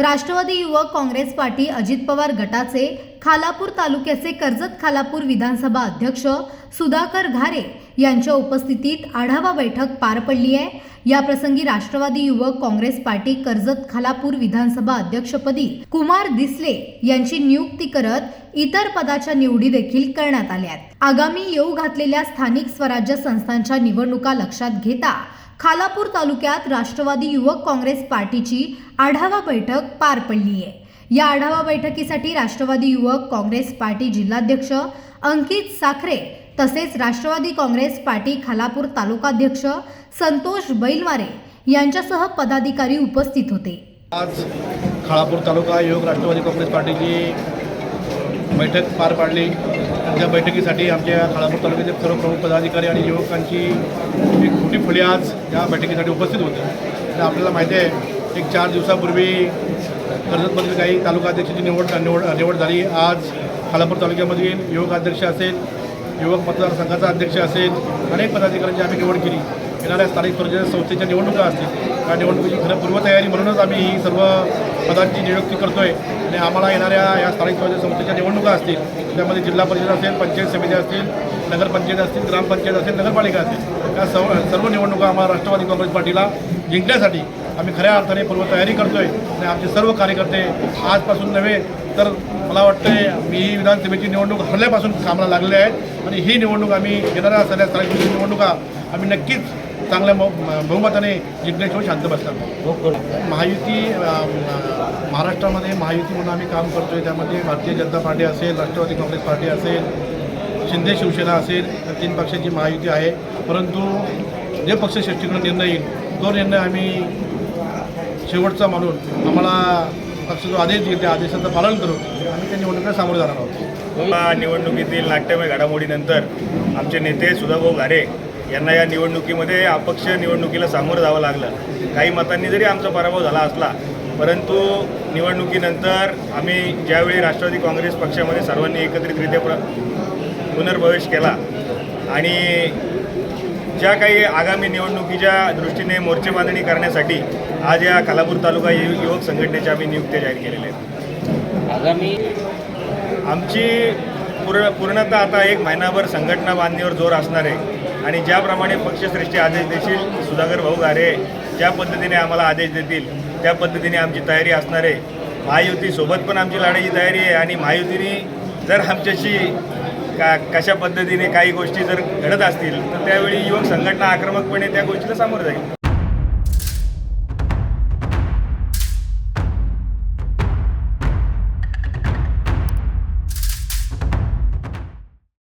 Rashtrawadi Yuvak Congress party Ajit Pawar गटाचे खालापूर तालुक्याचे कर्जत खालापूर विधानसभा अध्यक्ष सुधाकर घारे यांच्या उपस्थितीत आढावा बैठक पार पडली आहे. याप्रसंगी राष्ट्रवादी युवक काँग्रेस पार्टी कर्जत खालापूर विधानसभा अध्यक्षपदी कुमार दिसले यांची नियुक्ती करत इतर पदाच्या निवडी देखील करण्यात आल्या आहेत. आगामी येऊ घातलेल्या स्थानिक स्वराज्य संस्थांच्या निवडणुका लक्षात घेता खालापूर तालुक्यात राष्ट्रवादी युवक काँग्रेस पार्टीची आढावा बैठक पार पडली आहे. या आढावा बैठकीसाठी राष्ट्रवादी युवक काँग्रेस पार्टी जिल्हाध्यक्ष अंकित साखरे तसेच राष्ट्रवादी काँग्रेस पार्टी खालापूर तालुकाध्यक्ष संतोष बैलवारे यांच्यासह पदाधिकारी उपस्थित होते. आज खाळापूर तालुका युवक राष्ट्रवादी काँग्रेस पार्टीची बैठक पार पाडली. त्या बैठकीसाठी आमच्या खाळापूर तालुक्याचे सर्व प्रमुख पदाधिकारी आणि युवकांची एक मोठी फळी आज या बैठकीसाठी उपस्थित होती. तर आपल्याला माहिती आहे एक चार दिवसापूर्वी कर्जतमधील काही तालुका अध्यक्षाची निवड निवड निवड झाली. आज खालापूर तालुक्यामधील युवक अध्यक्ष असेल युवक मतदारसंघाचा अध्यक्ष असेल अनेक पदाधिकाऱ्यांची आम्ही निवड केली. येणाऱ्या स्थानिक स्वराज्य संस्थेच्या निवडणुका असतील. त्या निवडणुकीची खरं पूर्वतयारी म्हणूनच आम्ही ही सर्व पदांची नियुक्ती करतोय. आणि आम्हाला येणाऱ्या या स्थानिक स्वराज्य संस्थेच्या निवडणुका असतील त्यामध्ये जिल्हा परिषद असेल पंचायत समिती असतील नगरपंचायत असतील ग्रामपंचायत असेल नगरपालिका असतील या सर्व सर्व निवडणुका आम्हाला राष्ट्रवादी काँग्रेस पार्टीला जिंकण्यासाठी आम्ही खऱ्या अर्थाने पूर्वतयारी करतोय आणि आमचे सर्व कार्यकर्ते आजपासून नव्हे तर मला वाटतंय मी ही विधानसभेची निवडणूक हरल्यापासून कामाला लागले आहेत आणि ही निवडणूक आम्ही येणाऱ्या सगळ्या स्थानिक निवडणुका आम्ही नक्कीच चांगल्या बहुमताने जिंकण्याशिवाय शांत बसतात महायुती महाराष्ट्रामध्ये महायुती म्हणून आम्ही काम करतोय. त्यामध्ये भारतीय जनता पार्टी असेल राष्ट्रवादी काँग्रेस पार्टी असेल शिंदे शिवसेना असेल तर तीन पक्षाची महायुती आहे. परंतु जे पक्षश्रेष्ठीकडून निर्णय येईल तो निर्णय आम्ही शेवटचा मानून आम्हाला पक्ष आदेश देईल त्या आदेशाचं पालन करून आम्ही त्या निवडणुकीला सामोरे जाणार आहोत. या निवडणुकीतील नाट्यमय घडामोडीनंतर आमचे नेते सुधाभाऊ घारे यांना या निवडणुकीमध्ये अपक्ष निवडणुकीला सामोरं जावं लागलं. काही मतांनी जरी आमचा पराभव झाला असला परंतु निवडणुकीनंतर आम्ही ज्यावेळी राष्ट्रवादी काँग्रेस पक्षामध्ये सर्वांनी एकत्रितरित्या प्र पुनर्प्रवेश केला आणि ज्या काही आगामी निवडणुकीच्या दृष्टीने मोर्चे बांधणी करण्यासाठी आज या खालापूर तालुका यु- युवक संघटनेच्या आम्ही नियुक्त्या जाहीर केलेल्या आहेत. आगामी आमची पूर्ण पूर्णतः आता एक महिनाभर संघटना बांधणीवर जोर असणार आहे आणि ज्याप्रमाणे पक्षश्रेष्ठी आदेश देशील सुधाकर भाऊ गारे ज्या पद्धतीने आम्हाला आदेश देतील त्या पद्धतीने आमची तयारी असणार आहे. महायुतीसोबत पण आमची लढाईची तयारी आहे आणि महायुतीने जर आमच्याशी का कशा पद्धतीने काही गोष्टी जर घडत असतील तर त्यावेळी युवक संघटना आक्रमकपणे त्या गोष्टीला सामोरं जाईल.